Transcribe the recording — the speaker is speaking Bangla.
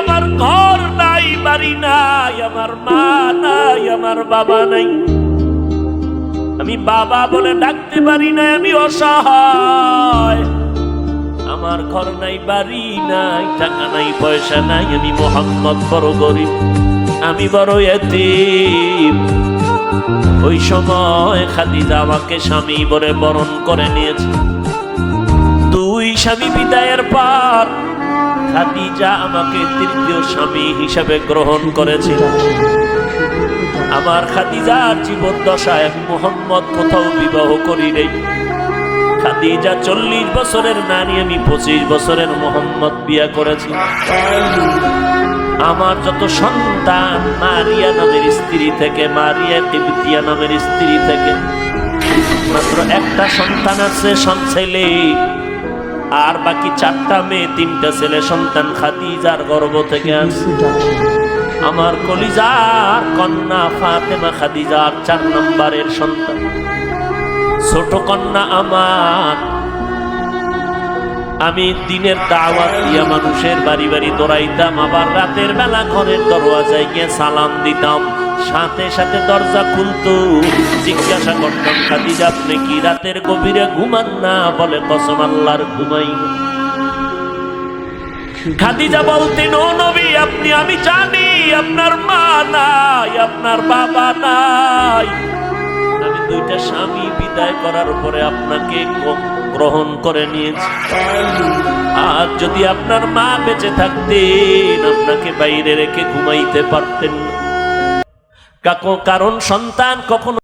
আমার ঘর নাই, বাড়ি নাই, আমার মা নাই, আমার বাবা নাই। আমি বাবা বলে ডাকতে পারি না, আমি অসহায়। আমার ঘর নাই, বাড়ি নাই, টাকা নাই, পয়সা নাই, আমি মোহাম্মদ বড় গরিব, আমি বড় এতিম। ওই সময় খাদিজা আমাকে স্বামী বলে বরণ করে নিয়েছে। দুই স্বামী বিদায়ের পর খাদিজা আমাকে তৃতীয় স্বামী হিসাবে গ্রহণ করেছিল। আমার খাদিজার জীবন দশায় মোহাম্মদ কোথাও বিবাহ করি নেই। খাদিজা চল্লিশ বছরের নারী, আমি পঁচিশ বছরের মোহাম্মদ বিয়া করেছি। আমার যত সন্তান, মারিয়া নামের স্ত্রী থেকে, মারিয়া তিবতিয়া নামের স্ত্রী থেকে, মাত্র একটা সন্তান আছে সন- ছেলে। আর বাকি চারটা মেয়ে, তিনটা ছেলে, সন্তান খাদিজার গর্ভ থেকে আসছে আমার কলিজার কন্যা ফাতেমা খাদিজার চার নম্বরের সন্তান। ছোট কন্যা আমার। আমি দিনের দাওয়াত দিয়া মানুষের বাড়ি বাড়ি দৌড়াইতাম, আবার রাতের বেলা ঘরের দরওয়াজায় গিয়ে সালাম দিতাম। সাথে সাথে দরজা খুলতো। জিজ্ঞাসা করতাম, খাদিজা, আপনি কি রাতের গভীরে ঘুমান না? বলে, কসম আল্লাহর ঘুমাই। খাদিজা বলতেন, ও নবী, আপনি, আমি জানি আপনার মা নাই, আপনার বাবা নাই। আমি দুইটা স্বামী বিদায় করার পরে আপনাকে গ্রহণ করে নিয়েছি। আর যদি আপনার মা বেঁচে থাকতেন, আপনাকে বাইরে রেখে ঘুমাইতে পারতেন না। কারণ সন্তান কখনো